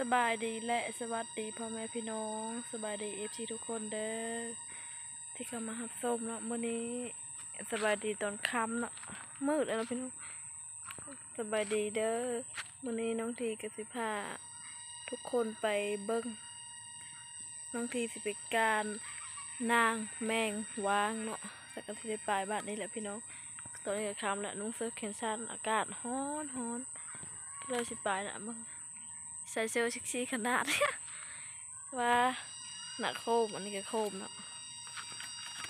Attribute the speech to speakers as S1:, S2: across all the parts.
S1: สบายดีและสวัสดีพ่อแม่พี่น้อง สบายดีเอฟซีทุกคนเด้อที่เข้ามาหับส้มเนาะมื้อนี้ สบายดีตอนค่ำเนาะมืดแล้วเนาะพี่น้องสบายดีเด้อมื้อนี้น้องทีกับสิพาทุกคนไปเบิ้งน้องทีสิไปการนางแมงวางเนาะแต่ก็สิได้ปลายบ้านนี่แหละพี่น้องตอนนี้ก็ค่ำแล้วนุ่งเสื้อแขนสั้นอากาศร้อนร้อนก็เลยสิไปนะมึง ใส่เซลล์ชิกซี่ขนาดว่าหนักโคมอันนี้ก็โคมเนาะ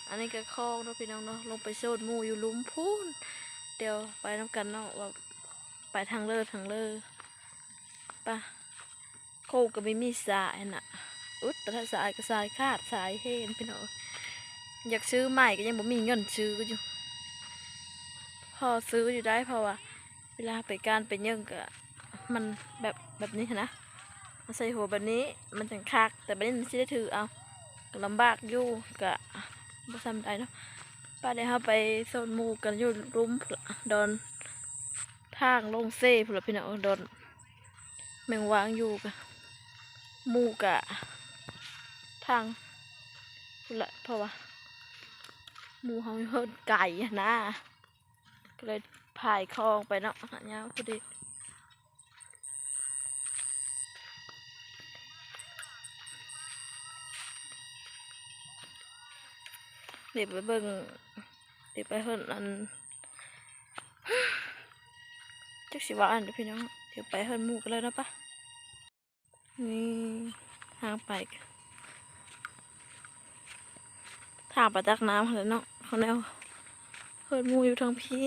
S1: อันนี้ก็คองเนาะพี่น้องเนาะลงไปโซดมูอยู่ลุมพูนเดี๋ยวไปน้ำกันเนาะว่าไปทางเลอทางเลอปะโคมก็ไม่มีสายน่ะอุดแต่ถ้าสายก็สายขาดสายเห็นพี่น้องอยากซื้อใหม่ก็ยังบ่มีเงินซื้ออยู่พอซื้ออยู่ได้เพราะว่า เวลาไปการไปเยิ่งก็มันแบบ แบบนี้นะมาใส่หัวแบบนี้มันจังคัก แต่แบบนี้มันสิได้ถือเอาก็ลำบากอยู่กะบ่ทำได้เนาะป้าได้เข้าไปโซนมูกันอยู่รุมโดอนทางลงเซ่พุ่นลพี่น้องดอนแมงวางอยู่กะหมูกะทางพุ่นละเพราะว่ามูเขาเฮิรนไก่นะก็เลยพายคลองไปเนาะหายาวพอดี เดี๋ยวไปเบิ่งเดี๋ยวไปเพิ่นอันจักสิว่าอันเดี๋ยวพี่น้องเดี๋ยวไปเพิ่นหมู่กันเลยนะปะนี่ทางไปทางไปตักน้ำเลยเนาะเขาแนวเพิ่นหมู่อยู่ทางพี่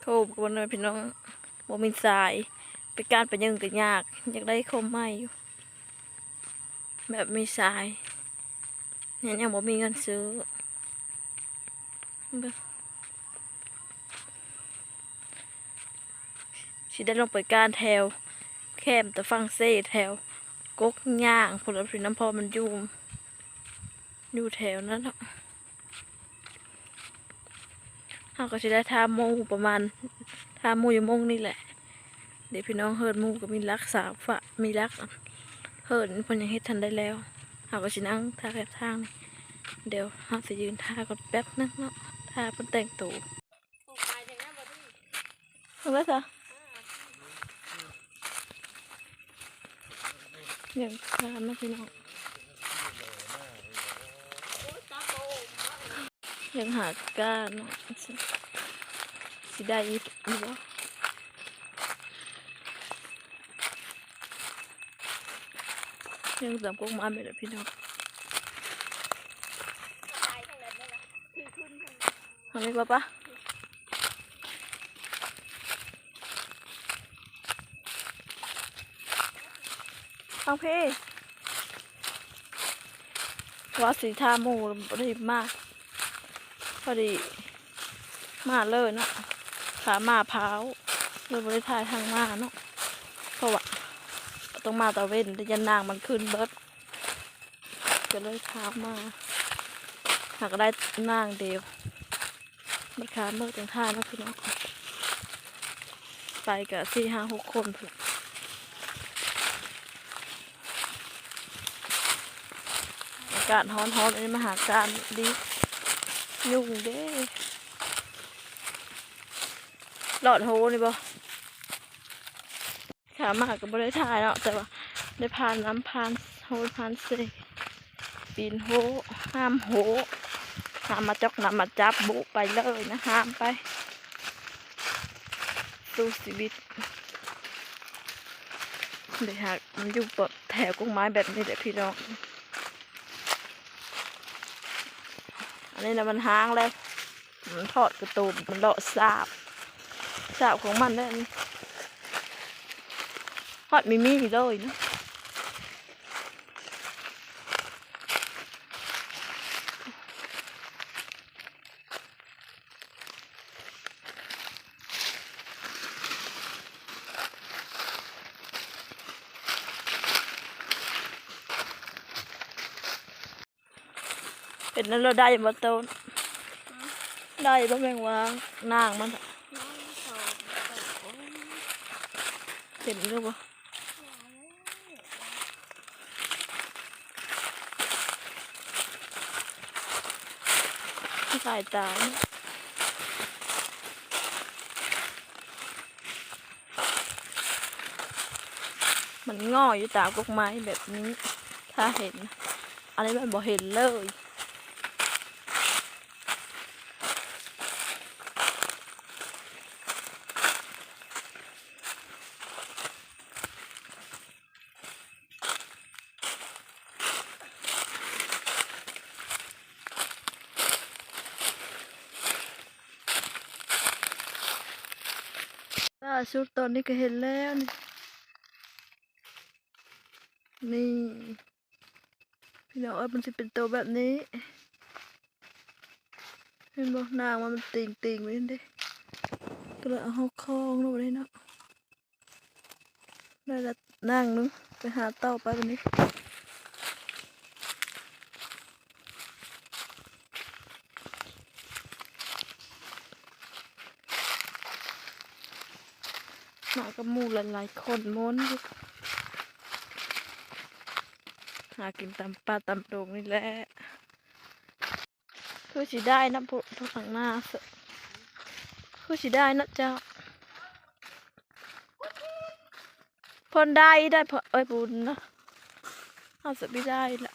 S1: โคบกันเลยพี่น้องบ่มีสายไปการไปยังก็ยาก อยากได้โคมใหม่อยู่ แบบมีสายเนี่ยยังบ่มีเงินซื้อสิได้ลงไปการแถว แคมแต่ฟังเซ่แถวกกย่างผลผลิตน้ำพอมันยู่อยู่แถวนั้นเนาก็จะได้ทาโมงประมาณทาโมอยู่โมงนี่แหละ เดี๋ยวพี่น้องเฮิร์นหมูก็มีรักษาฝะมีรัก เฮิร์นเพิ่นยังเฮ็ดทันได้แล้วเขาก็สินั่งท่าแคบทางนี่เดี๋ยวเขาจะยืนท่าก่อนแป๊บนึงเนาะท่าเพิ่นแต่งตัวเห็นไหมจ๊ะอย่างทานนะพี่น้องยังหาก้านเนาะสิสิได้อีกหรือเปล่า ยังจับกงมาไม่ได้พี่น้องทำไมป้าปะเอาพี่ว่าสีทาหมูบริมาก พอดี มาเลยเนาะขามาเพ้าเลยบริทายทางมาเนาะเพราะว่า ต้องมาตะเวนแต่ยันนางมันขึ้นเบิดก็เลยถามาหากได้นางเดียวไม่ค้าเมื่อจังท่านะพี่น้องไปกับสี่ห้าหกคนเพื่อากาศฮ้อนๆอันนี้มาหาการดียุ่งเด้หลอดโหนี่บ่ามากก็บ่ได้ถ่ายเนาะแต่ว่าได้ผ่านน้ำผ่านโฮผ่านเซปีนโฮห้ามโฮห้ามมาจอกน้ำมาจับบุไปเลยนะห้ามไปสู้ชีวิตเดี๋ยวหากมันอยู่ปดแถวกุ้งไม้แบบนี้แหละพี่น้องอันนี้นะมันห้างเลยมันทอดกระตูมมันเลาะสาบสาบของมันได้ Hot Mimi thì rồi nữa เป็นนั้นเราได้มาต้นได้บ้างแมงวางนางมันเห็นหรือเปล่าายตาเนี่ยมันง่ออยู่ตามกกไม้แบบนี้ ถ้าเห็น อะอันนี้มันบอกเห็นเลย สุดตอนนี้ก็เห็นแล้วนี่นี่ พี่น้องเอ้ยมันจะเป็นตัวแบบนี้ เห็นบ่นางมันติงติงไว้นั่นเด้ก็เลยเอาเข้าคลองลงไปเนาะได้ละนั่งนึงไปหาเต่าไปวันนี้ หมู่หลายๆคนม้วนอยู่หากินตามป่าตามดงนี่แหละคือสิได้นะพวกพวกข้างหน้าสอะคือสิได้นะเจ้าพนได้ได้พอเอ้ยบุญนะเอาสไม่ได้ละ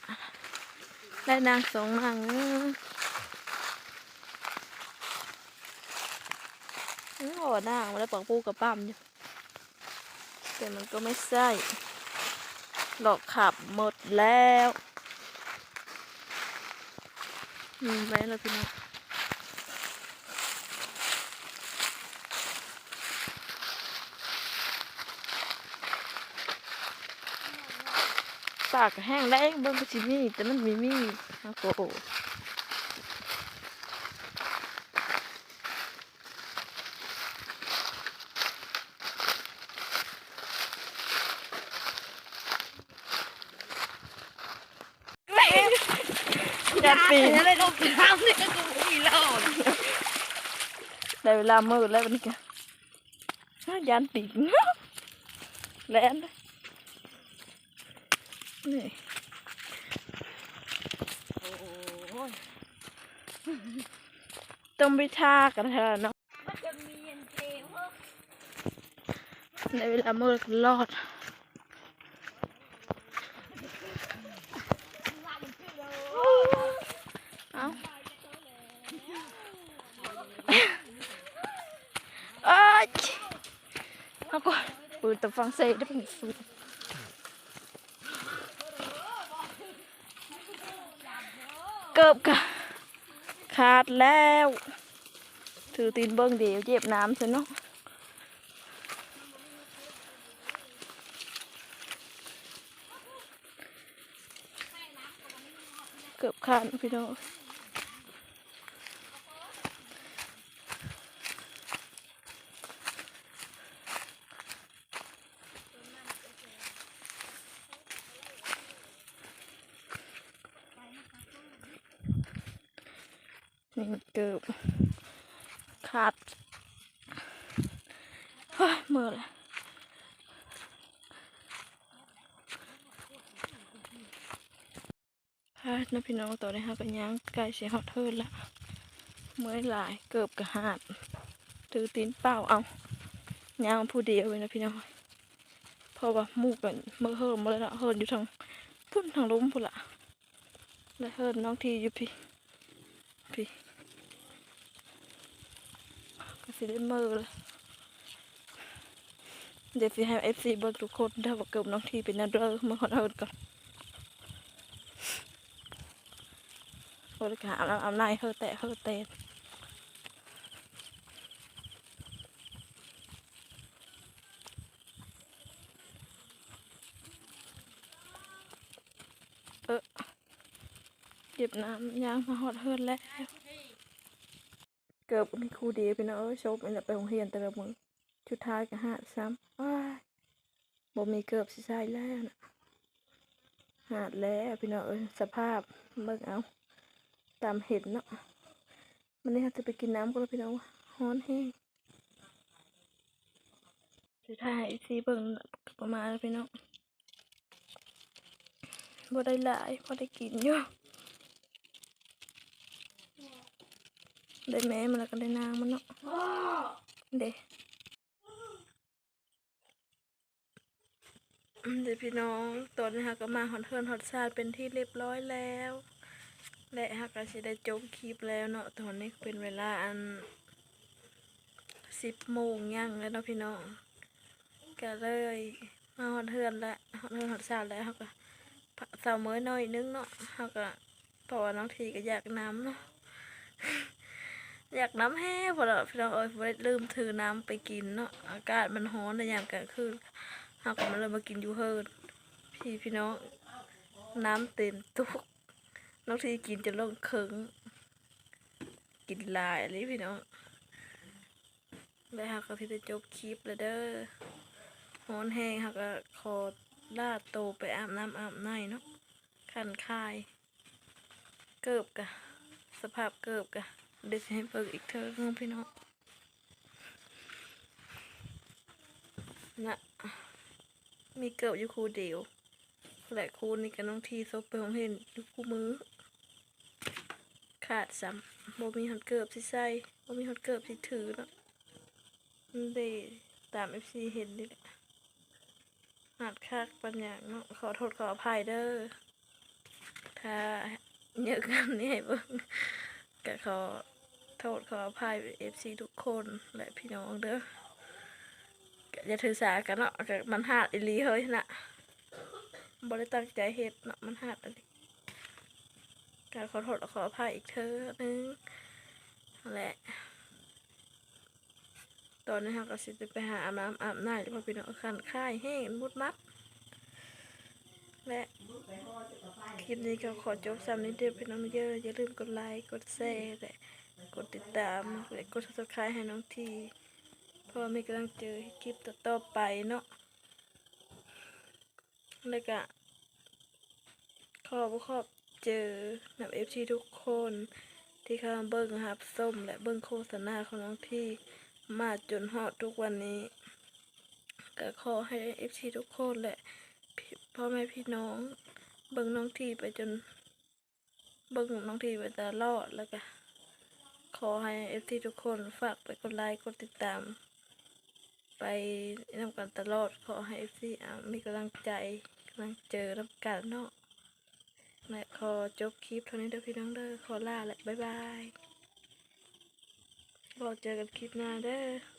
S1: ได้นางสองนางออโอ้นางมาได้ปักปูกับปั๊มอยู่ แต่มันก็ไม่ใช่หลอกขับหมดแล้วอืมไปแล้วพี่น้องปากแห้งแล้งเบิ่งก็สิมีแต่มันมีมีโอ้โหยันปีน
S2: อะไรต้องกินข้าวเนี่ยก็มีเหล้า
S1: ได้เวลามืดแล้ววันนี้กันยันปีกแล่นนี่ต้องไปท่ากันเถอะเนาะในเวลามืดก็รอด เอาเอ้ยเอาก่อนปืนตฟังเสียงได้เป็นฟืนเกือบกะขาดแล้ว ถือตีนเบิ้งเดียวเจ็บน้ำซะเนาะเกือบขาดพี่น้อง นี่มันเกือบขาดเฮ้ยมื่อเลยพาดนะพี่น้องตัวนี้ฮะก็ย่างไก่เสียหอดเทินละเมื่อยหลายเกือบกระหาดถือตีนเปล่าเอาย่างผู้เดียวเลยนะพี่น้องเพราะว่ามูกันเมื่อเฮิร์มาเลยละเฮิร์อยู่ทางพุ่นทางล้มพุ่นละแล้วเฮิร์น้องทีอยู่พี่ก็ สิได้มือเลยเดี๋ยวสิให้เอฟซีเบิร์ทุกคนถ้าว่าเกิดน้องทีเป็นนัดเดอร์มาขอเฮิร์ก่อนโอ้ยกะเอาเอานายเฮอแตะเฮอเตนเออเก็บน้ำยางมาหอดเฮิรแล้ว เกือบมีครูดีพี่น้องเอ้ยโชคมันจะไปโรงเรียนแต่ละมือชุดท้ายก็หาซ้ำว้ายบ่มีเกือบสิใส่แล้วนะหาดแล้วพี่น้องสภาพเบิ่งเอาตามเห็นเนาะมันนี่จะไปกินน้ำก็แล้วพี่น้องฮ้อนแห้งสิถ่ายสีเบิ่งประมาณพี่น้องบ่ได้หลายพอได้กินอยู่ ได้แม่มันแล้วก็ได้นางมันเนาะเด้อืมเดี๋ยวพี่น้องตอนนี้ฮะก็มาฮอตเทินฮอตซาดเป็นที่เรียบร้อยแล้ว และฮะก็สิได้จบคลิปแล้วเนาะตอนนี้เป็นเวลาอันสิบโมงย่างแล้วเนาะพี่น้องก็เลยมาหอดเทือนแล้วหอดเทือนหอดสาดแล้วเขาก็สาวเมื่อน่อยนึงเนาะเขาก็พราะว่าน้องทีก็อยากน้ำเนาะ อยากน้ำแห้งพอเราพี่น้องเอ้ยลืมถือน้ำไปกินเนาะอากาศมันร้อนในยามกลางคืนเขาก็มาเลยมากินอยู่เฮิร์นพี่พี่น้องน้ำเต็มตุกน้องที่กินจนลงเคิงกินลายอะไรพี่น้องแล้วเขากที่จะจบคลิปแล้วเด้อฮ้อนแห้งค่ะก็ขอลาดโตไปอาบน้ำอาบในเนาะขันคาย เกิบกะสภาพเกิบกะ เดี๋ยวจะให้เปิดอีกเทอนึงพี่น้องนะมีเกิบอยู่คูเดียวและคูนี่กับน้องทีซบไปของเห็นอยู่คูมือ ขาดซ้ำบ่มีหอดเกิบสิใส่บ่มีหอดเกิบสิถือเนาะนี่เด้ตามเอฟซีเห็นนี่แหละหัดคักปัญญางเนาะขอโทษขออภัยเด้อถ้าเยอะกันนี่ให้เบิ่งก็ขอ โทษขออภัยเอฟซีทุกคนและพี่น้องเด้ออย่าถือสากันเนาะมันหาดอีลีเฮ้ยนะบ่ได้ตั้งใจเฮ็ดเนาะมันหาดอีลีก็ขอโทษขออภัยอีกเธอนึงนั่นและตอนนี้เราก็สิไปหาอาบน้ำอาบน้ำเพราพี่น้องขันค่ายแห้งมุดมัดและคลิปนี้ก็ขอจบซ้ำนิดเดียวพี่น้องเยอะอย่าลืมกดไลค์กดแชร์และ กดติดตามและกด subscribe ให้น้องทีเพราะว่ามีกำลังเจอคลิปต่อๆไปเนาะแล้วก็ขอบขอบเจอนับเอฟซีทุกคนที่เข้ามาเบิ้งหับส้มและเบิ้งโฆษณาของน้องที่มาจนฮอดทุกวันนี้ ก็ขอให้เอฟซีทุกคนแหละพ่อแม่พี่น้อง เบิ่งน้องทีไปจน เบิ่งน้องทีไปตลอดแล้วก็ อให้เอฟทีทุกคนฝากไปกดไลค์กดติดตาม ไปนำกันตลอดขอให้เอฟซีมีกำลังใจกำลังเจอรับกันเนาะและขอจบคลิปเท่านี้เด้อพี่น้องเด้อขอลาและบ๊ายบายบอกเจอกันคลิปหน้าเด้อ